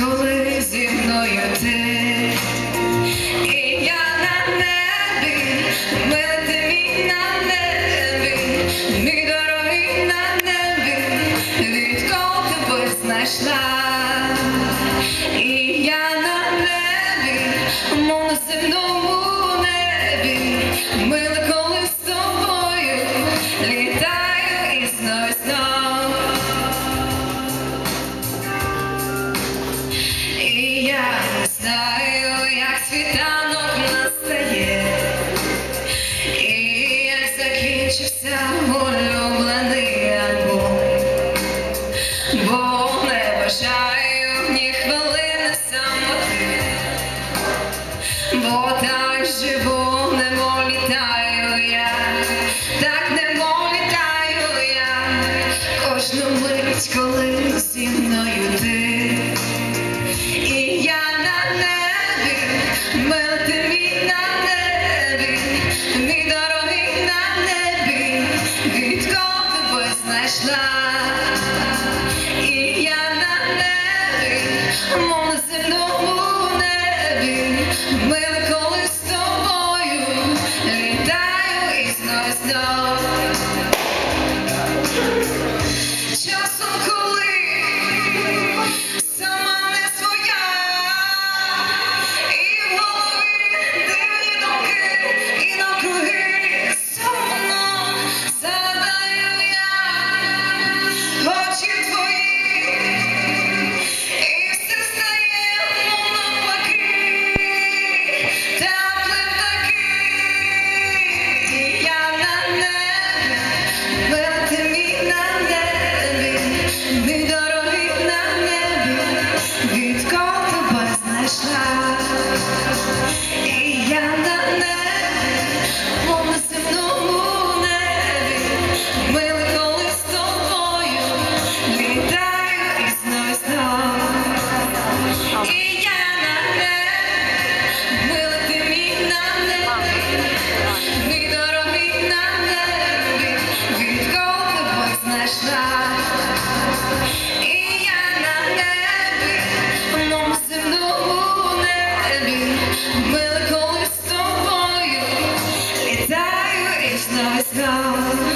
коли зі мною ти, і я на небі, медвій на небі, мій дорогий на небі, відколи знайшла, і я на небі, мов земною. бо так живу, немов я, так немов я, кожну мить коли. Absolutely. go.